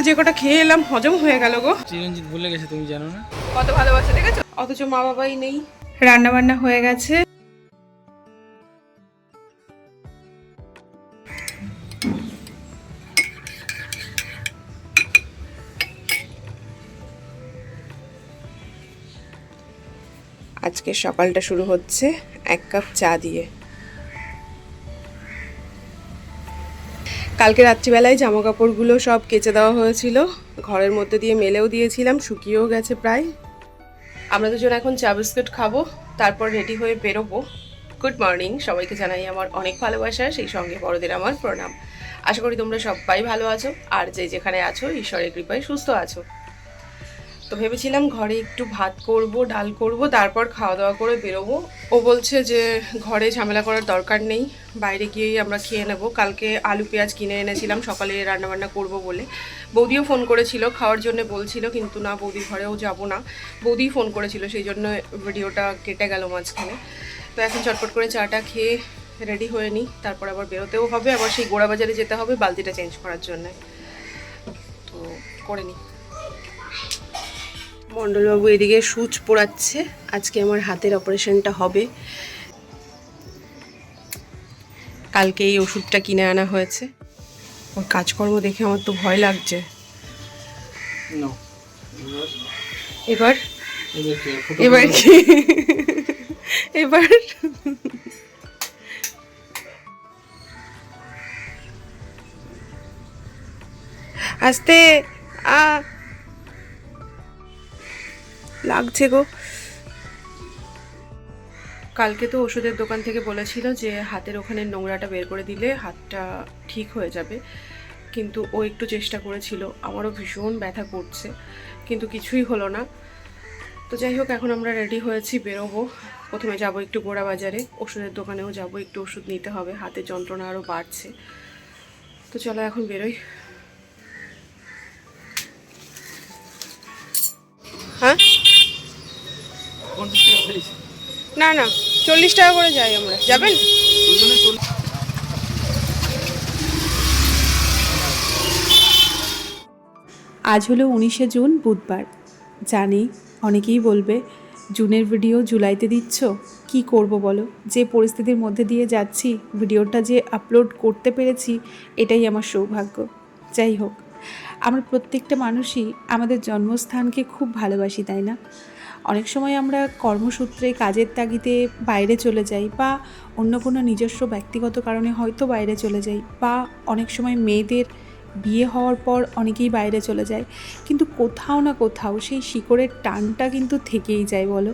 তো যে কটা খেয়ে এলাম হজম হয়ে গেল গো। চিরঞ্জিত ভুলে গেছে তুমি জানো না? কত ভালোবাসা দেখেছ? অথচ মা বাবাই নেই। রান্না বান্না হয়ে গেছে। আজকে সকালটা শুরু হচ্ছে এক কাপ চা দিয়ে। কালকে রাত্রিবেলায় জামা কাপড়গুলো সব কেচে দেওয়া হয়েছিল। ঘরের মধ্যে দিয়ে মেলেও দিয়েছিলাম, শুকিয়েও গেছে প্রায়। আমরা দুজন এখন চা বিস্কুট খাব, তারপর রেডি হয়ে বেরোবো। গুড মর্নিং সবাইকে জানাই আমার অনেক ভালোবাসা, সেই সঙ্গে বড়দের আমার প্রণাম। আশা করি তোমরা সবাই ভালো আছো, আর যে যেখানে আছো, ঈশ্বরের কৃপায় সুস্থ আছো। তো ভেবেছিলাম ঘরে একটু ভাত করব, ডাল করব, তারপর খাওয়া দাওয়া করে বেরোবো। ও বলছে যে ঘরে ঝামেলা করার দরকার নেই, বাইরে গিয়েই আমরা খেয়ে নেব। কালকে আলু, পেঁয়াজ কিনে এনেছিলাম, সকালে রান্নাবান্না করব বলে। বৌদিও ফোন করেছিল, খাওয়ার জন্য বলছিল, কিন্তু না, বৌদির ঘরেও যাব না। বৌদি ফোন করেছিল, সেই জন্য ভিডিওটা কেটে গেল মাঝখানে। তো এখন চটপট করে চাটা খেয়ে রেডি হয়ে নিই, তারপর আবার বেরোতেও হবে। আবার সেই গোড়া বাজারে যেতে হবে, বালতিটা চেঞ্জ করার জন্য। তো করে নিই। মণ্ডলবাবু এদিকে সুচ পোড়াচ্ছে। আজকে আমার হাতের অপারেশনটা হবে। কালকে এই ওষুধটা কিনে আনা হয়েছে। ওর কাজকর্ম দেখে আমার তো ভয় লাগছে। এবার? এবার এবার কি? এবার? আস্তে আ লাগছে গো। কালকে তো ওষুধের দোকান থেকে বলেছিল যে হাতের ওখানে নোংরাটা বের করে দিলে হাতটা ঠিক হয়ে যাবে। কিন্তু ও একটু চেষ্টা করেছিল, আমারও ভীষণ ব্যথা করছে, কিন্তু কিছুই হলো না। তো যাই হোক, এখন আমরা রেডি হয়েছি, বেরোবো। প্রথমে যাব একটু গোড়া বাজারে, ওষুধের দোকানেও যাব, একটু ওষুধ নিতে হবে হাতে যন্ত্রণা আরও বাড়ছে। তো চলো এখন বেরোই। হ্যাঁ? না না চল্লিশ টাকা করে যাই আমরা। যাবেন? আজ হলো উনিশে জুন বুধবার। জানি অনেকেই বলবে জুনের ভিডিও জুলাইতে দিচ্ছ? কি করব বলো? যে পরিস্থিতির মধ্যে দিয়ে যাচ্ছি ভিডিওটা যে আপলোড করতে পেরেছি এটাই আমার সৌভাগ্য। যাই হোক আমরা প্রত্যেকটা মানুষই আমাদের জন্মস্থানকে খুব ভালোবাসি তাই না? অনেক সময় আমরা কর্মসূত্রে, কাজের তাগিদে বাইরে চলে যাই বা অন্য কোনো নিজস্ব ব্যক্তিগত কারণে হয়তো বাইরে চলে যাই বা অনেক সময় মেয়েদের বিয়ে হওয়ার পর অনেকেই বাইরে চলে যায়। কিন্তু কোথাও না কোথাও সেই শিকড়ের টানটা কিন্তু থেকেই যায়, বলো?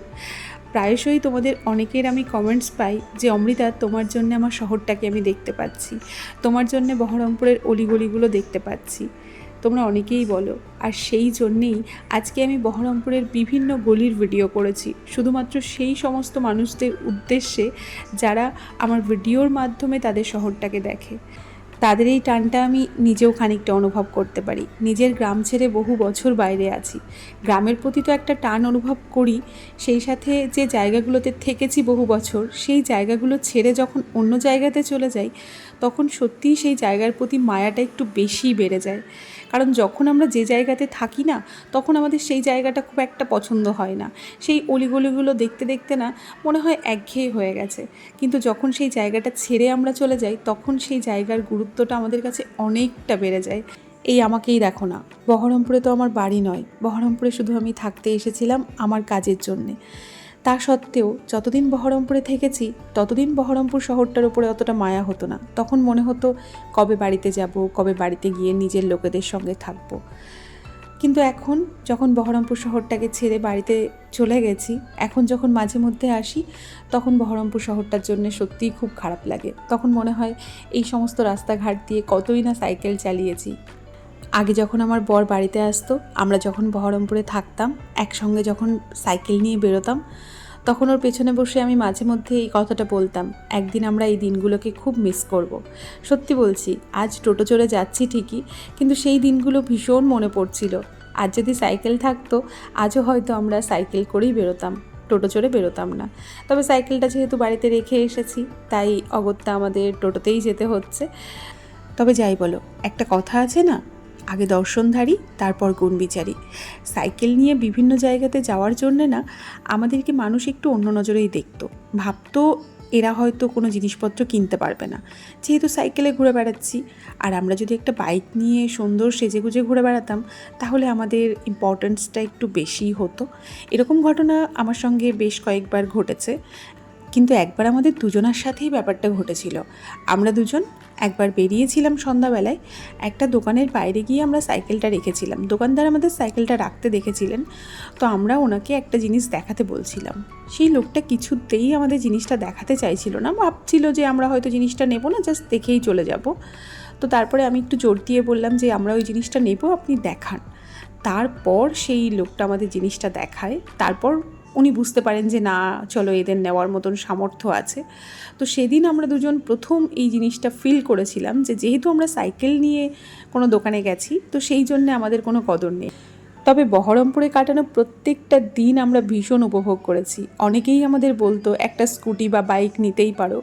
প্রায়শই তোমাদের অনেকের আমি কমেন্টস পাই যে, অমৃতা, তোমার জন্য আমার শহরটাকে আমি দেখতে পাচ্ছি। তোমার জন্য বহরমপুরের অলিগলিগুলো দেখতে পাচ্ছি। তোমরা অনেকেই বলো। আর সেই জন্যেই আজকে আমি বহরমপুরের বিভিন্ন গলির ভিডিও করেছি। শুধুমাত্র সেই সমস্ত মানুষদের উদ্দেশ্যে যারা আমার ভিডিওর মাধ্যমে তাদের শহরটাকে দেখে। তাদের এই টানটা আমি নিজেও খানিকটা অনুভব করতে পারি। নিজের গ্রাম ছেড়ে বহু বছর বাইরে আছি। গ্রামের প্রতি তো একটা টান অনুভব করি। সেই সাথে যে জায়গাগুলোতে থেকেছি বহু বছর, সেই জায়গাগুলো ছেড়ে যখন অন্য জায়গাতে চলে যাই তখন সত্যিই সেই জায়গার প্রতি মায়াটা একটু বেশিই বেড়ে যায়। কারণ যখন আমরা যে জায়গাতে থাকি না, তখন আমাদের সেই জায়গাটা খুব একটা পছন্দ হয় না। সেই অলিগলিগুলো দেখতে দেখতে না মনে হয় একঘেয়ে হয়ে গেছে। কিন্তু যখন সেই জায়গাটা ছেড়ে আমরা চলে যাই, তখন সেই জায়গার গুরুত্বটা আমাদের কাছে অনেকটা বেড়ে যায়। এই আমাকেই দেখো না। বহরমপুরে তো আমার বাড়ি নয়। বহরমপুরে শুধু আমি থাকতে এসেছিলাম আমার কাজের জন্যে। তা সত্ত্বেও যতদিন বহরমপুরে থেকেছি, ততদিন বহরমপুর শহরটার উপরে অতটা মায়া হতো না। তখন মনে হতো কবে বাড়িতে যাব, কবে বাড়িতে গিয়ে নিজের লোকেদের সঙ্গে থাকব। কিন্তু এখন যখন বহরমপুর শহরটাকে ছেড়ে বাড়িতে চলে গেছি, এখন যখন মাঝে মধ্যে আসি, তখন বহরমপুর শহরটার জন্য সত্যিই খুব খারাপ লাগে। তখন মনে হয় এই সমস্ত রাস্তাঘাট দিয়ে কতই না সাইকেল চালিয়েছি। আগে যখন আমার বর বাড়িতে আসতো, আমরা যখন বহরমপুরে থাকতাম, একসঙ্গে যখন সাইকেল নিয়ে বেরোতাম তখন ওর পেছনে বসে আমি মাঝে মধ্যে এই কথাটা বলতাম, একদিন আমরা এই দিনগুলোকে খুব মিস করব। সত্যি বলছি, আজ টোটো চড়ে যাচ্ছি ঠিকই, কিন্তু সেই দিনগুলো ভীষণ মনে পড়ছিল। আজ যদি সাইকেল থাকতো, আজও হয়তো আমরা সাইকেল করেই বেরোতাম, টোটো চড়ে বেরোতাম না। তবে সাইকেলটা যেহেতু বাড়িতে রেখে এসেছি, তাই অগত্যা আমাদের টোটোতেই যেতে হচ্ছে। তবে যাই বলো, একটা কথা আছে না? আগে দর্শনধারী, তারপর গুণবিচারী। সাইকেল নিয়ে বিভিন্ন জায়গাতে যাওয়ার জন্যে না, আমাদেরকে মানুষ একটু অন্য নজরেই দেখতো। ভাবতো এরা হয়তো কোনো জিনিসপত্র কিনতে পারবে না। যেহেতু সাইকেলে ঘুরে বেড়াচ্ছি, আর আমরা যদি একটা বাইক নিয়ে সুন্দর সেজেগুজে ঘুরে বেড়াতাম, তাহলে আমাদের ইম্পর্টেন্সটা একটু বেশিই হতো। এরকম ঘটনা আমার সঙ্গে বেশ কয়েকবার ঘটেছে। কিন্তু একবার আমাদের দুজনার সাথেই ব্যাপারটা ঘটেছিল। আমরা দুজন একবার বেরিয়েছিলাম সন্ধ্যাবেলায়, একটা দোকানের বাইরে গিয়ে আমরা সাইকেলটা রেখেছিলাম। দোকানদার আমাদের সাইকেলটা রাখতে দেখেছিলেন, তো আমরা ওনাকে একটা জিনিস দেখাতে বলছিলাম। সেই লোকটা কিছুতেই আমাদের জিনিসটা দেখাতে চাইছিল না, ভাবছিল যে আমরা হয়তো জিনিসটা নেব না, জাস্ট দেখেই চলে যাব। তো তারপরে আমি একটু জোর দিয়ে বললাম যে, আমরা ওই জিনিসটা নেব, আপনি দেখান। তারপর সেই লোকটা আমাদের জিনিসটা দেখায়, তারপর উনি বুঝতে পারেন যে না, চলো এদের নেওয়ার মতন সামর্থ্য আছে। তো সেদিন আমরা দুজন প্রথম এই জিনিসটা ফিল করেছিলাম যে যেহেতু আমরা সাইকেল নিয়ে কোনো দোকানে গেছি, তো সেই জন্যে আমাদের কোনো কদর নেই। তবে বহরমপুরে কাটানো প্রত্যেকটা দিন আমরা ভীষণ উপভোগ করেছি। অনেকেই আমাদের বলতো, একটা স্কুটি বা বাইক নিতেই পারো।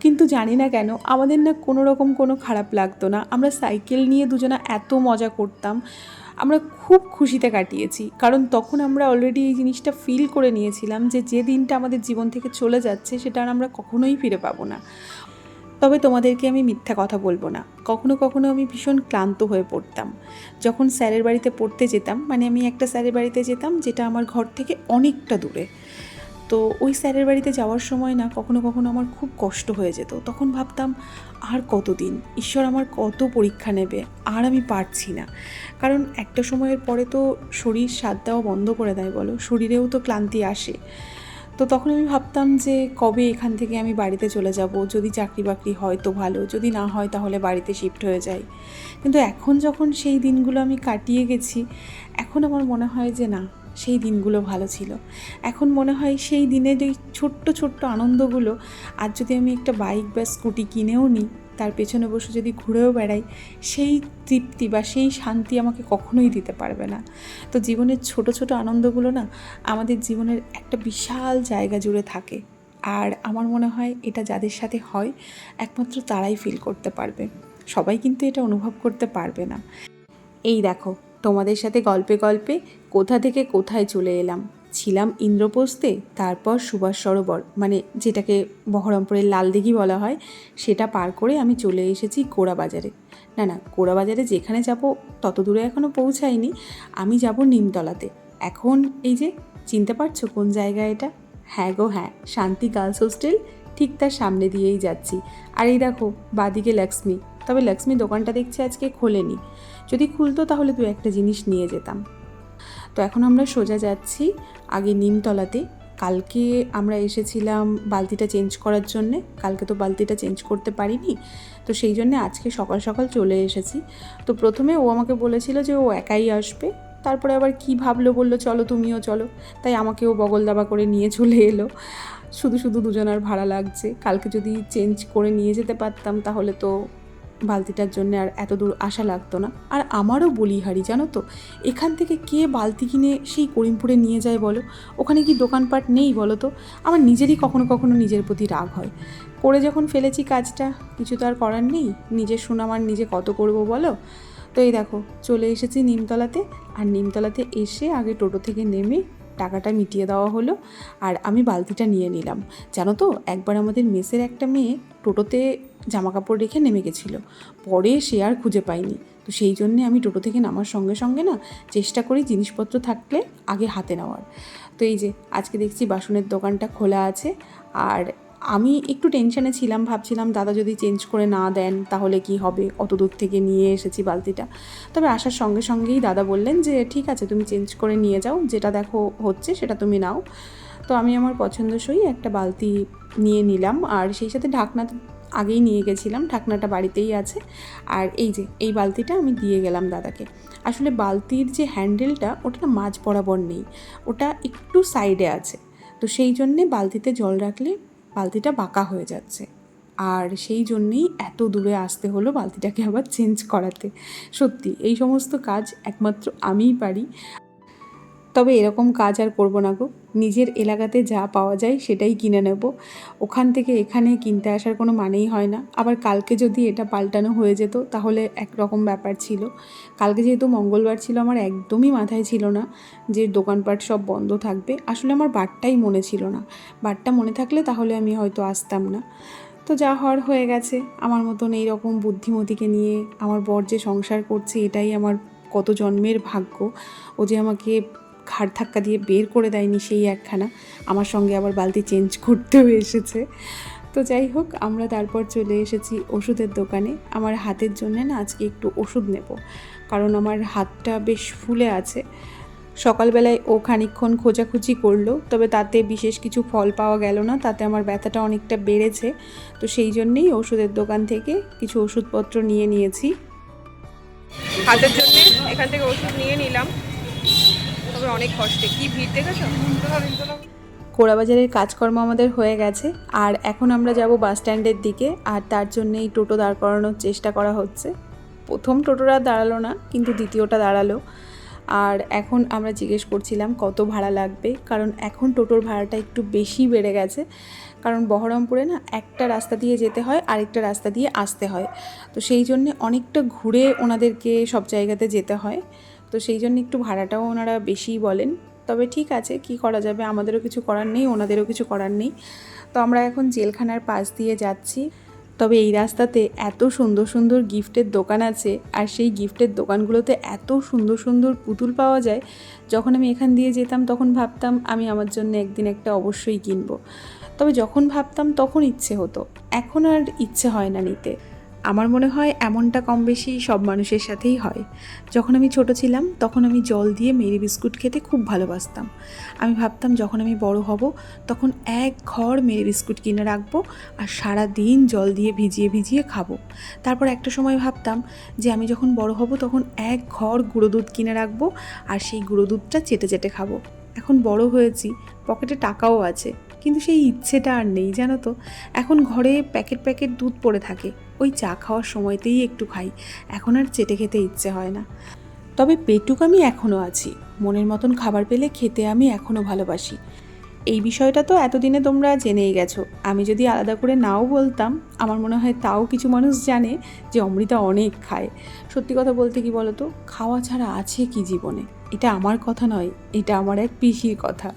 কিন্তু জানি না কেন, আমাদের না কোনো রকম কোনো খারাপ লাগতো না। আমরা সাইকেল নিয়ে দুজনা এত মজা করতাম। আমরা খুব খুশিতে কাটিয়েছি। কারণ তখন আমরা অলরেডি এই জিনিসটা ফিল করে নিয়েছিলাম যে যে দিনটা আমাদের জীবন থেকে চলে যাচ্ছে সেটা আর আমরা কখনোই ফিরে পাবো না। তবে তোমাদেরকে আমি মিথ্যা কথা বলব না। কখনো কখনো আমি ভীষণ ক্লান্ত হয়ে পড়তাম। যখন স্যারের বাড়িতে পড়তে যেতাম মানে আমি একটা স্যারের বাড়িতে যেতাম যেটা আমার ঘর থেকে অনেকটা দূরে। তো ওই স্যারের বাড়িতে যাওয়ার সময় না কখনো কখনো আমার খুব কষ্ট হয়ে যেত। তখন ভাবতাম, আর কতদিন? ঈশ্বর আমার কত পরীক্ষা নেবে, আর আমি পারছি না। কারণ একটা সময়ের পরে তো শরীর স্বাদ দেওয়া বন্ধ করে দেয় বলো, শরীরেও তো ক্লান্তি আসে। তো তখন আমি ভাবতাম যে, কবে এখান থেকে আমি বাড়িতে চলে যাব? যদি চাকরি বাকরি হয় তো ভালো, যদি না হয় তাহলে বাড়িতে শিফট হয়ে যাই। কিন্তু এখন যখন সেই দিনগুলো আমি কাটিয়ে গেছি, এখন আমার মনে হয় যে, না সেই দিনগুলো ভালো ছিল। এখন মনে হয় সেই দিনের এই ছোট্ট ছোট্ট আনন্দগুলো, আর যদি আমি একটা বাইক বা স্কুটি কিনেও নিই, তার পেছনে বসে যদি ঘুরেও বেড়াই, সেই তৃপ্তি বা সেই শান্তি আমাকে কখনোই দিতে পারবে না। তো জীবনের ছোট ছোট আনন্দগুলো না, আমাদের জীবনের একটা বিশাল জায়গা জুড়ে থাকে। আর আমার মনে হয় এটা যাদের সাথে হয়, একমাত্র তারাই ফিল করতে পারবে। সবাই কিন্তু এটা অনুভব করতে পারবে না। এই দেখো, তোমাদের সাথে গল্পে গল্পে কোথা থেকে কোথায় চলে এলাম? ছিলাম ইন্দ্রপ্রস্থে, তারপর সুভাষ সরোবর মানে যেটাকে বহরমপুরের লালদিঘি বলা হয়, সেটা পার করে আমি চলে এসেছি গোড়া বাজারে। না না গোড়া বাজারে যেখানে যাব তত দূরে এখনও পৌঁছায়নি। আমি যাব নিমতলাতে। এখন এই যে, চিনতে পারছ কোন জায়গা এটা? হ্যাঁ গো হ্যাঁ শান্তি গার্লস হোস্টেল, ঠিক তার সামনে দিয়েই যাচ্ছি। আর এই দেখো, বাদিকে লক্ষ্মী। তবে লক্ষ্মী দোকানটা দেখছি আজকে খোলেনি। যদি খুলতো তাহলে দু একটা জিনিস নিয়ে যেতাম। তো এখন আমরা সোজা যাচ্ছি আগে নিমতলাতে। কালকে আমরা এসেছিলাম বালতিটা চেঞ্জ করার জন্যে। কালকে তো বালতিটা চেঞ্জ করতে পারিনি। তো সেই জন্যে আজকে সকাল সকাল চলে এসেছি। তো প্রথমে ও আমাকে বলেছিল যে ও একাই আসবে। তারপরে আবার কি ভাবলো বলল, চলো তুমিও চলো। তাই আমাকেও বগল দাবা করে নিয়ে চলে এলো। শুধু শুধু দুজনার ভাড়া লাগছে। কালকে যদি চেঞ্জ করে নিয়ে যেতে পারতাম তাহলে তো বালতিটার জন্য আর এত দূর আসা লাগতো না। আর আমারও বলিহারি জানো তো? এখান থেকে কে বালতি কিনে সেই করিমপুরে নিয়ে যায় বলো? ওখানে কি দোকানপাট নেই বলো তো? আমার নিজেরই কখনো কখনো নিজের প্রতি রাগ হয়। করে যখন ফেলেছি কাজটা, কিছু তো আর করার নেই। নিজের সুনাম আর নিজে কত করব বলো? তো এই দেখো, চলে এসেছি নিমতলাতে। আর নিমতলাতে এসে আগে টোটো থেকে নেমে টাকাটা মিটিয়ে দেওয়া হলো আর আমি বালতিটা নিয়ে নিলাম। জানো তো, একবার আমাদের মেসের একটা মেয়ে টোটোতে জামা কাপড় রেখে নেমে গেছিল। পরে সে আর খুঁজে পাইনি তো সেই জন্যে আমি টোটো থেকে নামার সঙ্গে সঙ্গে না চেষ্টা করি জিনিসপত্র থাকলে আগে হাতে নেওয়ার। তো এই যে, আজকে দেখছি বাসনের দোকানটা খোলা আছে। আর আমি একটু টেনশনে ছিলাম, ভাবছিলাম, দাদা যদি চেঞ্জ করে না দেন, তাহলে কি হবে? অত দূর থেকে নিয়ে এসেছি বালতিটা। তবে আসার সঙ্গে সঙ্গেই দাদা বললেন যে, ঠিক আছে, তুমি চেঞ্জ করে নিয়ে যাও। যেটা দেখো হচ্ছে, সেটা তুমি নাও। তো আমি আমার পছন্দসই একটা বালতি নিয়ে নিলাম, আর সেই সাথে ঢাকনা আগেই নিয়ে গেছিলাম, ঢাকনাটা বাড়িতেই আছে। আর এই যে, এই বালতিটা আমি দিয়ে গেলাম দাদাকে। আসলে বালতির যে হ্যান্ডেলটা ওটা মাঝ বরাবর নেই, ওটা একটু সাইডে আছে। তো সেই জন্যে বালতিতে জল রাখলে বালতিটা বাঁকা হয়ে যাচ্ছে। আর সেই জন্যেই এত দূরে আসতে হলো বালতিটাকে আবার চেঞ্জ করাতে। সত্যি, এই সমস্ত কাজ একমাত্র আমিই পারি। তবে এরকম কাজ আর করব না গো। নিজের এলাকাতে যা পাওয়া যায় সেটাই কিনে নেব। ওখান থেকে এখানে কিনতে আসার কোনো মানেই হয় না। আবার কালকে যদি এটা পাল্টানো হয়ে যেত, তাহলে একরকম ব্যাপার ছিল। কালকে যেহেতু মঙ্গলবার ছিল, আমার একদমই মাথায় ছিল না যে দোকানপাট সব বন্ধ থাকবে। আসলে আমার বারটাই মনে ছিল না। বারটা মনে থাকলে তাহলে আমি হয়তো আসতাম না। তো যা হওয়ার হয়ে গেছে। আমার মতন এই রকম বুদ্ধিমতীকে নিয়ে আমার বর যে সংসার করছে, এটাই আমার কত জন্মের ভাগ্য। ও যে আমাকে ঘাড় ধাক্কা দিয়ে বের করে দেয়নি সেই একখানা। আমার সঙ্গে আবার বালতি চেঞ্জ করতেও এসেছে। তো যাই হোক, আমরা তারপর চলে এসেছি ওষুধের দোকানে। আমার হাতের জন্য না আজকে একটু ওষুধ নেব। কারণ আমার হাতটা বেশ ফুলে আছে। সকালবেলায় ও খানিকক্ষণ খোঁজাখুঁজি করল, তবে তাতে বিশেষ কিছু ফল পাওয়া গেল না। তাতে আমার ব্যথাটা অনেকটা বেড়েছে। তো সেই জন্যেই ওষুধের দোকান থেকে কিছু ওষুধপত্র নিয়ে নিয়েছি। হাতের জন্য এখান থেকে ওষুধ নিয়ে নিলাম। তবে অনেক কষ্টে। কি ভিড় দেখেছ? কোড়াবাজারের কাজকর্ম আমাদের হয়ে গেছে, আর এখন আমরা যাব বাস স্ট্যান্ডের দিকে, আর তার জন্যেই টোটো দাঁড় করানোর চেষ্টা করা হচ্ছে। প্রথম টোটোটা দাঁড়াল না, কিন্তু দ্বিতীয়টা দাঁড়াল। আর এখন আমরা জিজ্ঞেস করছিলাম কত ভাড়া লাগবে, কারণ এখন টোটোর ভাড়াটা একটু বেশি বেড়ে গেছে। কারণ বহরমপুরে না একটা রাস্তা দিয়ে যেতে হয়, আরেকটা রাস্তা দিয়ে আসতে হয়। তো সেই জন্যে অনেকটা ঘুরে ওনাদেরকে সব জায়গাতে যেতে হয়। তো সেই জন্য একটু ভাড়াটাও ওনারা বেশিই বলেন। তবে ঠিক আছে, কি করা যাবে? আমাদেরও কিছু করার নেই, ওনাদেরও কিছু করার নেই। তো আমরা এখন জেলখানার পাশ দিয়ে যাচ্ছি। তবে এই রাস্তাতে এত সুন্দর সুন্দর গিফটের দোকান আছে আর সেই গিফটের দোকানগুলোতে এত সুন্দর সুন্দর পুতুল পাওয়া যায়, যখন আমি এখান দিয়ে যেতাম তখন ভাবতাম আমি আমার জন্য একদিন একটা অবশ্যই কিনবো। তবে যখন ভাবতাম তখন ইচ্ছে হতো। এখন আর ইচ্ছে হয় না নিতে। আমার মনে হয় এমনটা কম বেশি সব মানুষের সাথেই হয়। যখন আমি ছোট ছিলাম, তখন আমি জল দিয়ে মেরি বিস্কুট খেতে খুব ভালোবাসতাম। আমি ভাবতাম, যখন আমি বড় হব, তখন এক ঘর মেরি বিস্কুট কিনে রাখব আর সারা দিন জল দিয়ে ভিজিয়ে ভিজিয়ে খাব। তারপর একটা সময় ভাবতাম যে, আমি যখন বড় হব, তখন এক ঘর গুঁড়ো দুধ কিনে রাখব আর সেই গুঁড়ো দুধটা চেটে চেটে খাব। এখন বড় হয়েছি, পকেটে টাকাও আছে, কিন্তু সেই ইচ্ছেটা আর নেই, জানো তো? এখন ঘরে প্যাকেট প্যাকেট দুধ পড়ে থাকে। ওই চা খাওয়ার সময়তেই একটু খাই। এখন আর চেটে খেতে ইচ্ছে হয় না। তবে পেটুক আমি এখনও আছি। মনের মতন খাবার পেলে খেতে আমি এখনও ভালোবাসি। এই বিষয়টা তো এতদিনে তোমরা জেনেই গেছো। আমি যদি আলাদা করে নাও বলতাম, আমার মনে হয় তাও কিছু মানুষ জানে যে অমৃতা অনেক খায়। সত্যি কথা বলতে কি বলো তো খাওয়া ছাড়া আছে কি জীবনে? এটা আমার কথা নয়, এটা আমার এক পিসির কথা।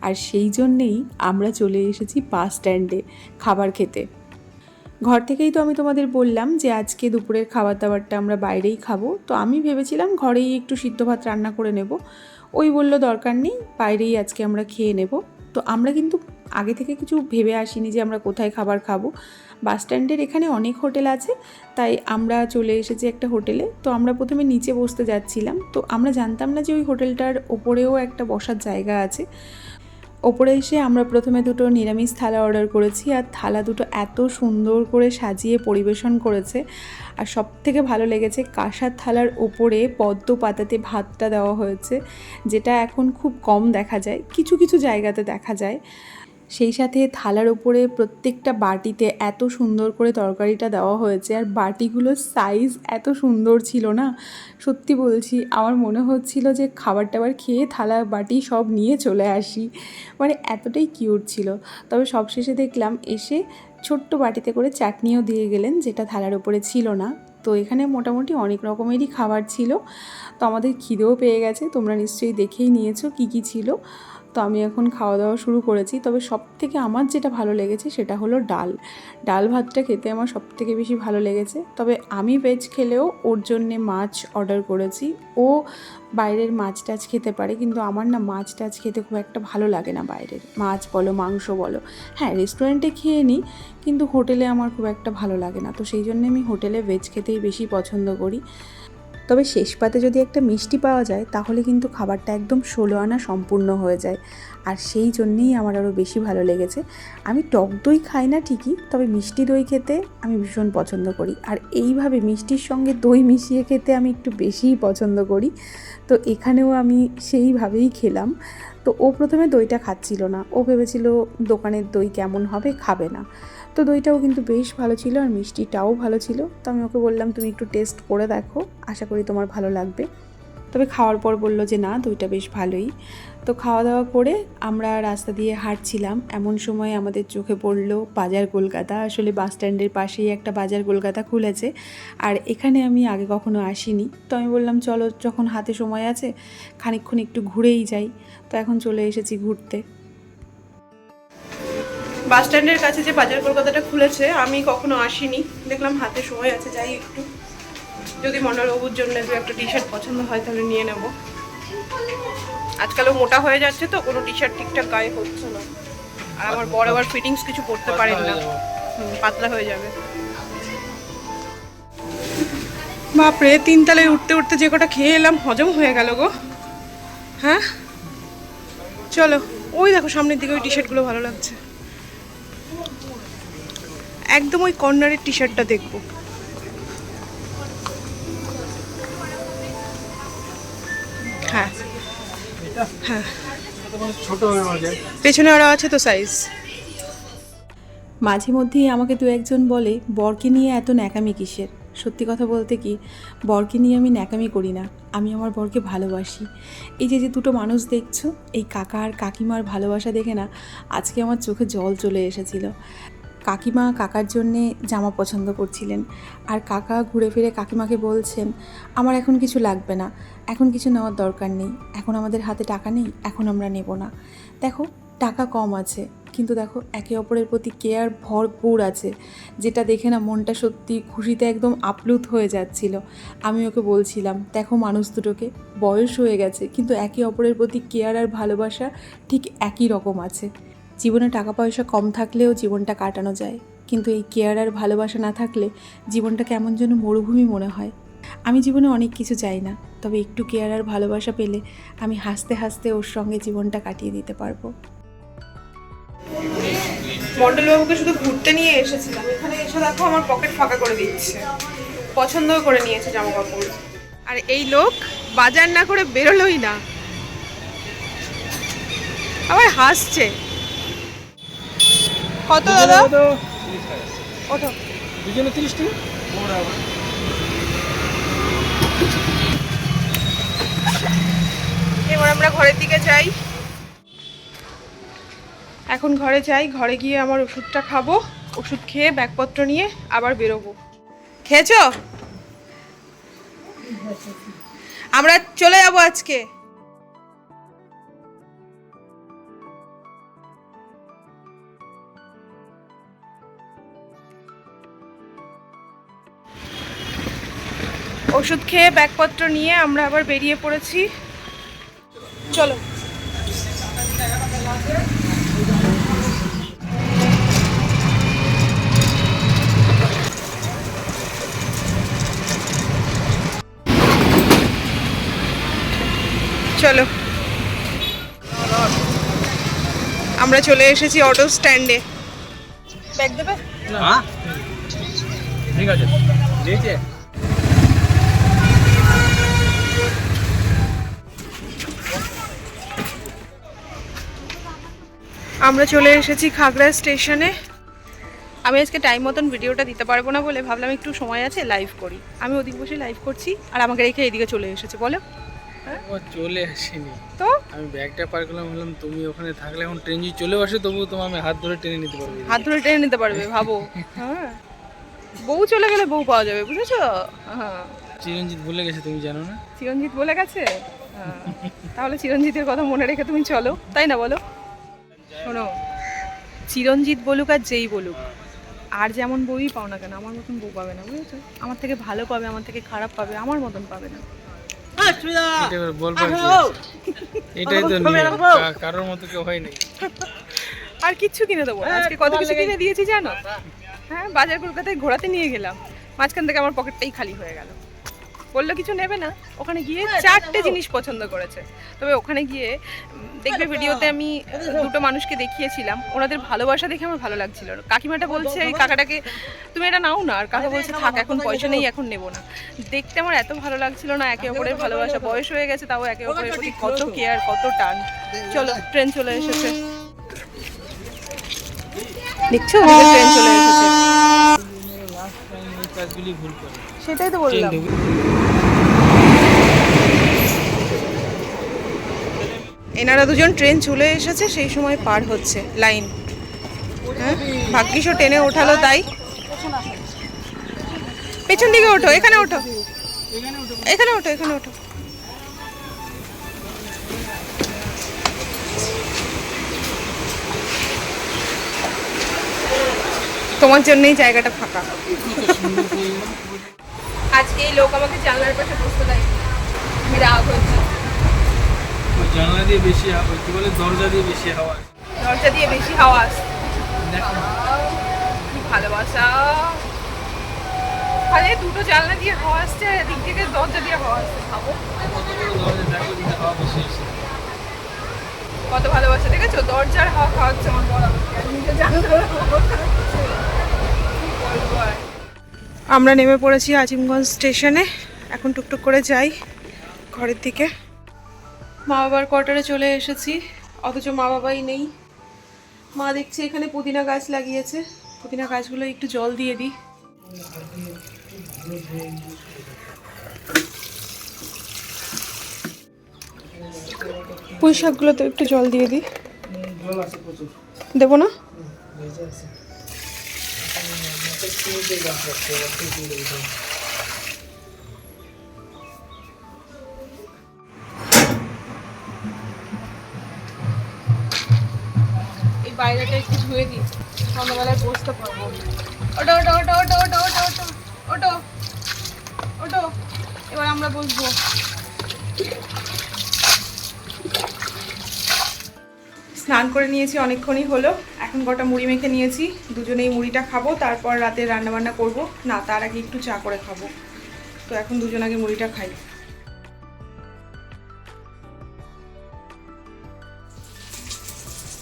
আর সেই জন্যেই আমরা চলে এসেছি বাস স্ট্যান্ডে খাবার খেতে। ঘর থেকেই তো আমি তোমাদের বললাম যে আজকে দুপুরের খাবার দাবারটা আমরা বাইরেই খাব। তো আমি ভেবেছিলাম ঘরেই একটু সিদ্ধ ভাত রান্না করে নেব। ওই বলল, দরকার নেই, বাইরেই আজকে আমরা খেয়ে নেব। তো আমরা কিন্তু আগে থেকে কিছু ভেবে আসিনি যে আমরা কোথায় খাবার খাব। বাস স্ট্যান্ডের এখানে অনেক হোটেল আছে, তাই আমরা চলে এসেছি একটা হোটেলে। তো আমরা প্রথমে নিচে বসতে যাচ্ছিলাম। তো আমরা জানতাম না যে ওই হোটেলটার ওপরেও একটা বসার জায়গা আছে। ওপরে এসে আমরা প্রথমে দুটো নিরামিষ থালা অর্ডার করেছি, আর থালা দুটো এত সুন্দর করে সাজিয়ে পরিবেশন করেছে। আর সব থেকে ভালো লেগেছে, কাঁসার থালার ওপরে পদ্ম পাতাতে ভাতটা দেওয়া হয়েছে, যেটা এখন খুব কম দেখা যায়। কিছু কিছু জায়গাতে দেখা যায়। সেই সাথে থালার ওপরে প্রত্যেকটা বাটিতে এত সুন্দর করে তরকারিটা দেওয়া হয়েছে আর বাটিগুলোর সাইজ এত সুন্দর ছিল না? সত্যি বলছি, আমার মনে হচ্ছিল যে খাবার টাবার খেয়ে থালা, বাটি সব নিয়ে চলে আসি। মানে এতটাই কিউট ছিল। তবে সবশেষে দেখলাম এসে ছোট্ট বাটিতে করে চাটনিও দিয়ে গেলেন, যেটা থালার ওপরে ছিল না। তো এখানে মোটামুটি অনেক রকমেরই খাবার ছিল। তো আমাদের খিদেও পেয়ে গেছে, তোমরা নিশ্চয়ই দেখেই নিয়েছো কী কী ছিল। তো আমি এখন খাওয়া দাওয়া শুরু করেছি। তবে সব থেকে আমার যেটা ভালো লেগেছে সেটা হলো ডাল। ডাল ভাতটা খেতে আমার সব থেকে বেশি ভালো লেগেছে। তবে আমি ভেজ খেলেও ওর জন্যে মাছ অর্ডার করেছি। ও বাইরের মাছ টাছ খেতে পারে, কিন্তু আমার না মাছ টাছ খেতে খুব একটা ভালো লাগে না বাইরের। মাছ বলো, মাংস বলো। হ্যাঁ রেস্টুরেন্টে খেয়ে নিই কিন্তু হোটেলে আমার খুব একটা ভালো লাগে না। তো সেই জন্য আমি হোটেলে ভেজ খেতেই বেশি পছন্দ করি। তবে শেষ পাতে যদি একটা মিষ্টি পাওয়া যায়, তাহলে কিন্তু খাবারটা একদম ষোলো আনা সম্পূর্ণ হয়ে যায়। আর সেই জন্যেই আমার আরও বেশি ভালো লেগেছে। আমি টক দই খাই না ঠিকই, তবে মিষ্টি দই খেতে আমি ভীষণ পছন্দ করি। আর এইভাবে মিষ্টির সঙ্গে দই মিশিয়ে খেতে আমি একটু বেশিই পছন্দ করি। তো এখানেও আমি সেইভাবেই খেলাম। তো ও প্রথমে দইটা খাচ্ছিল না। ও ভেবেছিল দোকানের দই কেমন হবে, খাবে না। তো দইটাও কিন্তু বেশ ভালো ছিল আর মিষ্টিটাও ভালো ছিল। তো আমি ওকে বললাম, তুমি একটু টেস্ট করে দেখো, আশা করি তোমার ভালো লাগবে। তবে খাওয়ার পর বলল যে, না, দইটা বেশ ভালোই। তো খাওয়া দাওয়া করে আমরা রাস্তা দিয়ে হাঁটছিলাম। এমন সময় আমাদের চোখে পড়ল বাজার কলকাতা। আসলে বাস স্ট্যান্ডের পাশেই একটা বাজার কলকাতা খুলেছে আর এখানে আমি আগে কখনো আসিনি। তো আমি বললাম, চলো, যখন হাতে সময় আছে, খানিকক্ষণ একটু ঘুরেই যাই। তো এখন চলে এসেছি ঘুরতে। বাস স্ট্যান্ডের কাছে যে বাজার কলকাতাটা খুলেছে আমি কখনো আসিনি। দেখলাম হাতে সময় আছে যাই একটু। যদি মন্ডলবাবুর জন্য দু একটা টি শার্ট পছন্দ হয় তাহলে নিয়ে নেব। আজকালও মোটা হয়ে যাচ্ছে তো কোনো টি শার্ট ঠিকঠাক গায়ে হচ্ছে না। আর আমার বড় আবার ফিটিংস কিছু করতে পারেন না। হুম, পাতলা হয়ে যাবে। বাপরে তিন তলায় উঠতে উঠতে যে কটা খেয়ে এলাম হজম হয়ে গেল গো। হ্যাঁ? চলো ওই দেখো সামনের দিকে ওই টি শার্টগুলো ভালো লাগছে। একদম ওই কর্নারের টি শার্টটা দেখব। হ্যাঁ। হ্যাঁ। ছোট পেছনে ওরা আছে তো সাইজ মাঝে মধ্যেই আমাকে দু একজন বলে বরকে নিয়ে এত ন্যাকামি কিসের? সত্যি কথা বলতে কি বরকে নিয়ে আমি ন্যাকামি করি না। আমি আমার বরকে ভালোবাসি। এই যে যে দুটো মানুষ দেখছ এই কাকা আর কাকিমার ভালোবাসা দেখে না আজকে আমার চোখে জল চলে এসেছিল। কাকিমা কাকার জন্যে জামা পছন্দ করছিলেন। আর কাকা ঘুরে ফিরে কাকিমাকে বলছেন, আমার এখন কিছু লাগবে না, এখন কিছু নেওয়ার দরকার নেই, এখন আমাদের হাতে টাকা নেই, এখন আমরা নেব না। দেখো, টাকা কম আছে, কিন্তু দেখো, একে অপরের প্রতি কেয়ার ভরপুর আছে, যেটা দেখে না মনটা সত্যি খুশিতে একদম আপ্লুত হয়ে যাচ্ছিল। আমি ওকে বলছিলাম, দেখো মানুষ দুটোকে, বয়স হয়ে গেছে, কিন্তু একে অপরের প্রতি কেয়ার আর ভালোবাসা ঠিক একই রকম আছে। জীবনে টাকা পয়সা কম থাকলেও জীবনটা কাটানো যায়। কিন্তু এই কেয়ার আর ভালোবাসা না থাকলে জীবনটা কেমন যেন মরুভূমি মনে হয়। আমি জীবনে অনেক কিছু চাই না, তবে একটু কেয়ার আর ভালোবাসা পেলে আমি হাসতে হাসতে ওর সঙ্গে জীবনটা কাটিয়ে দিতে পারব। মন্ডলবাবুকে শুধু ঘুরতে নিয়ে এসেছিলাম। এখানে এসে দেখো আমার পকেট ফাঁকা করে দিচ্ছে। পছন্দ করে নিয়েছে জামা কাপড় আর এই লোক বাজার না করে বেরোলোই না। আবার হাসছে। কত দাদা? ওঠো দুজনে তিরিশ টাকা এবার আমরা ঘরের দিকে যাই। এখন ঘরে যাই ঘরে গিয়ে আমার ওষুধটা খাব ওষুধ খেয়ে ব্যাগপত্র নিয়ে আবার বেরোবো। খেয়েছো? আমরা চলে যাব আজকে। ওষুধ খেয়ে ব্যাগপত্র নিয়ে আমরা আবার বেরিয়ে পড়েছি। চলো। চলো। আমরা চলে এসেছি অটো স্ট্যান্ডে ব্যাগ দেবে? ঠিক আছে। আমরা চলে এসেছি খাগড়া স্টেশনে। আমি আজকে টাইম মতন ভিডিওটা দিতে পারব না বলে ভাবলাম একটু সময় আছে লাইভ করি। আমি ওদিক বসে লাইভ করছি আর আমাকে রেখে এদিকে চলে এসেছে বলো। ও চলে আসেনি। তো? আমি ব্যাগটা পার করলাম বললাম তুমি ওখানে থাকলে এখন ট্রেন যদি চলে আসে তবুও তোমার আমি হাত ধরে টেনে নিতে পারব। হাত ধরে টেনে নিতে পারবে ভাবো। হ্যাঁ। বউ চলে গেলে বউ পাওয়া যাবে বুঝেছ? হ্যাঁ। চিরঞ্জিত ভুলে গেছে তুমি জানো না? চিরঞ্জিত বলে গেছে? হ্যাঁ। তাহলে চিরঞ্জিতের কথা মনে রেখে তুমি চলো তাই না বলো? শোনো চিরঞ্জিত বলুক আর যেই বলুক আর যেমন বউই পাও না কেন আমার মতন বউ পাবে না বুঝেছ? আমার থেকে ভালো পাবে আমার থেকে খারাপ পাবে আমার মতন পাবে না? এটাই তো কারোর মতো কেউ হয় নাই। আর কিচ্ছু কিনে দেবো আজকে কত কিছু কিনে দিয়েছি জানো? হ্যাঁ বাজার কলকাতায় ঘোরাতে নিয়ে গেলাম। মাঝখান থেকে আমার পকেটটাই খালি হয়ে গেল। বলল কিছু নেবে না। ওখানে গিয়ে চারটে জিনিস পছন্দ করেছে। তবে ওখানে গিয়ে দেখবে ভিডিওতে আমি দুটো মানুষকে দেখিয়েছিলাম। ওনাদের ভালোবাসা দেখে আমার ভালো লাগছিল। কাকিমাটা বলছে এই কাকাটাকে তুমি এটা নাও না। আর কাকা বলছে থাক এখন পয়সা নেই এখন নেব না। দেখতে আমার এত ভালো লাগছিল না একে অপরের ভালোবাসা। বয়স হয়ে গেছে তাও একে অপরের প্রতি কত কেয়ার কত টান। চলো ট্রেন চলে এসেছে। দেখছ? ট্রেন চলে এসেছে। কাজগুলি ভুল করে সেটাই তো বললাম। এনারা দুজন ট্রেন চলে এসেছে সেই সময় পার হচ্ছে লাইন। হ্যাঁ? ভাগ্যিসও টেনে ওঠালো তাই। পেছন দিকে ওঠো এখানে ওঠো। এখানে ওঠো এখানে ওঠো। তোমার জন্যই জায়গাটা ফাঁকা। আজকে এই লোক আমাকে জানলার পাশে বসতে দেয়। আমি রাগ হচ্ছে। জানলা দিয়ে বেশি হাওয়া কি বলে দরজা দিয়ে বেশি হাওয়া। দরজা দিয়ে বেশি হাওয়া আসছে কি ভালোবাসা। আরে দুটো জানলা দিয়ে হাওয়া আসছে আর এদিক থেকে দরজা দিয়ে হাওয়া আসছে। ভাবো কত ভালোবাসা দেখেছ? দরজার হাওয়া খাওয়াচ্ছে আমার বড় নিজে জানলার হাওয়া খাচ্ছে। কি বলব আর? আমরা নেমে পড়েছি আজিমগঞ্জ স্টেশনে। এখন টুকটুক করে যাই ঘরের দিকে। মা বাবার কোয়ার্টারে চলে এসেছি। অথচ মা বাবাই নেই। মা দেখছি এখানে পুদিনা গাছ লাগিয়েছে। পুদিনা গাছগুলো একটু জল দিয়ে দিই। পুঁই শাকগুলোতে একটু জল দিয়ে দিই। দেবো না? এই বাইরেটা একটু ধুয়ে দিই সন্ধ্যাবেলায় বসতে পারব। ওটো ওটো ওটো ওটো ওটো ওটো ওটো ওটো এবার আমরা বসবো। স্নান করে নিয়েছি, অনেকক্ষণই হলো। এখন কটা মুড়ি মেখে নিয়েছি, দুজনেই মুড়িটা খাব, তারপর রাতে রান্নাবান্না করব। না, তার আগে একটু চা করে খাব। তো এখন দুজন আগে মুড়িটা খাই।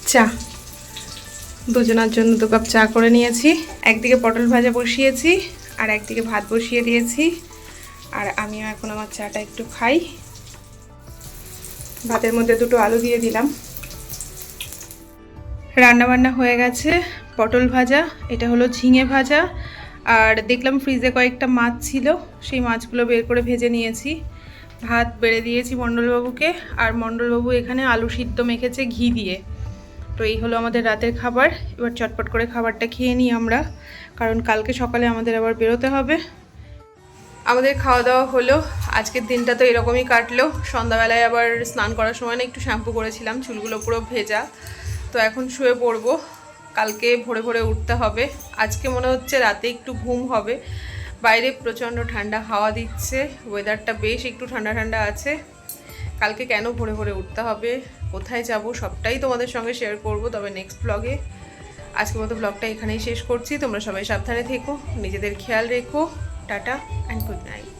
চা। দুজনার জন্য দু কাপ চা করে নিয়েছি। একদিকে পটল ভাজা বসিয়েছি, আর একদিকে ভাত বসিয়ে দিয়েছি। আর আমিও এখন আমার চাটা একটু খাই। ভাতের মধ্যে দুটো আলু দিয়ে দিলাম। রান্নাবান্না হয়ে গেছে, পটল ভাজা, এটা হলো ঝিঙে ভাজা, আর দেখলাম ফ্রিজে কয়েকটা মাছ ছিল, সেই মাছগুলো বের করে ভেজে নিয়েছি। ভাত বেড়ে দিয়েছি মণ্ডলবাবুকে, আর মণ্ডলবাবু এখানে আলু সিদ্ধ মেখেছে ঘি দিয়ে। তো এই হলো আমাদের রাতের খাবার, এবার চটপট করে খাবারটা খেয়ে নিই আমরা, কারণ কালকে সকালে আমাদের আবার বেরোতে হবে। আমাদের খাওয়া দাওয়া হলো, আজকের দিনটা তো এরকমই কাটলো, সন্ধ্যাবেলায় আবার স্নান করার সময় না একটু শ্যাম্পু করেছিলাম, চুলগুলো পুরো ভেজা। তো এখন শুয়ে পড়ব। কালকে ভোরে ভোরে উঠতে হবে। আজকে মনে হচ্ছে রাতে একটু ঘুম হবে। বাইরে প্রচণ্ড ঠান্ডা হাওয়া দিচ্ছে। ওয়েদারটা বেশ একটু ঠান্ডা ঠান্ডা আছে। কালকে কেন ভোরে ভোরে উঠতে হবে? কোথায় যাব? সবটাই তোমাদের সঙ্গে শেয়ার করব। তবে নেক্সট ব্লগে আজকের মতো ব্লগটা এখানেই শেষ করছি। তোমরা সবাই সাবধানে থেকো। নিজেদের খেয়াল রেখো। Tata and good night